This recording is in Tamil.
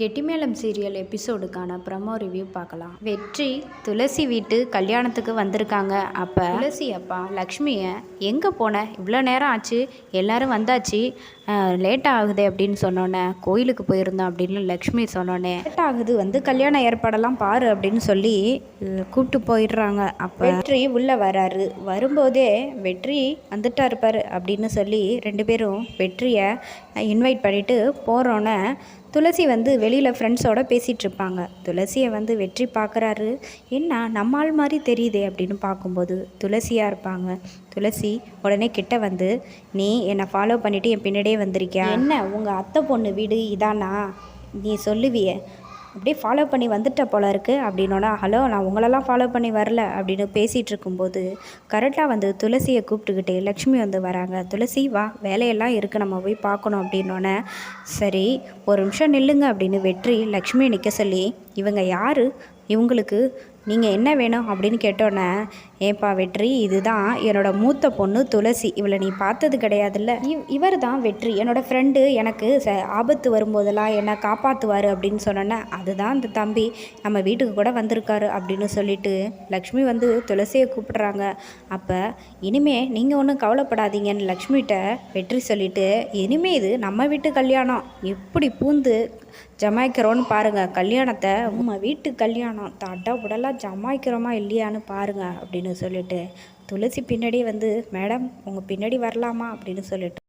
கெட்டிமேளம் சீரியல் எபிசோடுக்கான ப்ரமோ ரிவ்யூ பார்க்கலாம். வெற்றி துளசி வீட்டு கல்யாணத்துக்கு வந்திருக்காங்க. அப்போ துளசி அப்பா லக்ஷ்மியை எங்கே போன? இவ்வளோ நேரம் ஆச்சு எல்லாரும் வந்தாச்சு. லேட் ஆகுது அப்படின்னு சொன்னோன்னே கோயிலுக்கு போயிருந்தோம் அப்படின்னு லக்ஷ்மி சொன்னோன்னே லேட் ஆகுது வந்து கல்யாண ஏற்பாடெல்லாம் பாரு அப்படின்னு சொல்லி கூப்பிட்டு போயிடுறாங்க. அப்போ வெற்றி உள்ளே வராரு. வரும்போதே வெற்றி வந்துட்டா இருப்பார் அப்படின்னு சொல்லி ரெண்டு பேரும் வெற்றியை இன்வைட் பண்ணிவிட்டு போகிறோன்னே துளசி வந்து வெளியில் ஃப்ரெண்ட்ஸோடு பேசிகிட்டு இருப்பாங்க. துளசியை வந்து வெற்றி பார்க்குறாரு. என்ன நம்மால் மாதிரி தெரியுதே? அப்படின்னு பார்க்கும்போது துளசியாக இருப்பாங்க. துளசி உடனே கிட்ட வந்து நீ என்னை ஃபாலோ பண்ணிவிட்டு என் பின்னாடியே வந்திருக்கியா? என்ன? உங்கள் அத்தை பொண்ணு வீடு இதானா? நீ சொல்லுவிய. அப்படியே ஃபாலோ பண்ணி வந்துட்ட போல இருக்குது அப்படின்னோன்னா ஹலோ நான் உங்களெல்லாம் ஃபாலோ பண்ணி வரல. அப்படின்னு பேசிகிட்டு இருக்கும்போது கரெக்டாக வந்து துளசியை கூப்பிட்டுக்கிட்டு லக்ஷ்மி வந்து வராங்க. துளசி வா வேலையெல்லாம் இருக்குது நம்ம போய் பார்க்கணும். அப்படின்னோடனே சரி ஒரு நிமிஷம் நில்லுங்க. அப்படின்னு வெற்றி லக்ஷ்மியை நிற்க சொல்லி இவங்க யார்? இவங்களுக்கு நீங்கள் என்ன வேணும் அப்படின்னு கேட்டோன்னே ஏப்பா வெற்றி இதுதான் என்னோட மூத்த பொண்ணு துளசி. இவளை நீ பார்த்தது கிடையாதுல்ல? இவ் இவர் தான் வெற்றி. என்னோட ஃப்ரெண்டு எனக்கு ச ஆபத்து வரும்போதெல்லாம் என்னை காப்பாற்றுவார் அப்படின்னு சொன்னோன்னே அதுதான் அந்த தம்பி. நம்ம வீட்டுக்கு கூட வந்திருக்காரு அப்படின்னு சொல்லிட்டு லக்ஷ்மி வந்து துளசியை கூப்பிட்றாங்க. அப்போ இனிமே நீங்கள் ஒன்றும் கவலைப்படாதீங்கன்னு லக்ஷ்மிகிட்ட வெற்றி சொல்லிட்டு இனிமே இது நம்ம வீட்டு கல்யாணம். எப்படி பூந்து ஜமாய்க்கிறோன்னு பாருங்கள் கல்யாணத்தை நம்ம வீட்டு கல்யாணம். தட்டா உடலாக ஜமாய்க்கிறோமா இல்லையான்னு பாருங்க அப்படின்னு சொல்லிட்டு துளசி பின்னாடி வந்து மேடம் உங்கள் பின்னாடி வரலாமா? அப்படின்னு சொல்லிட்டு.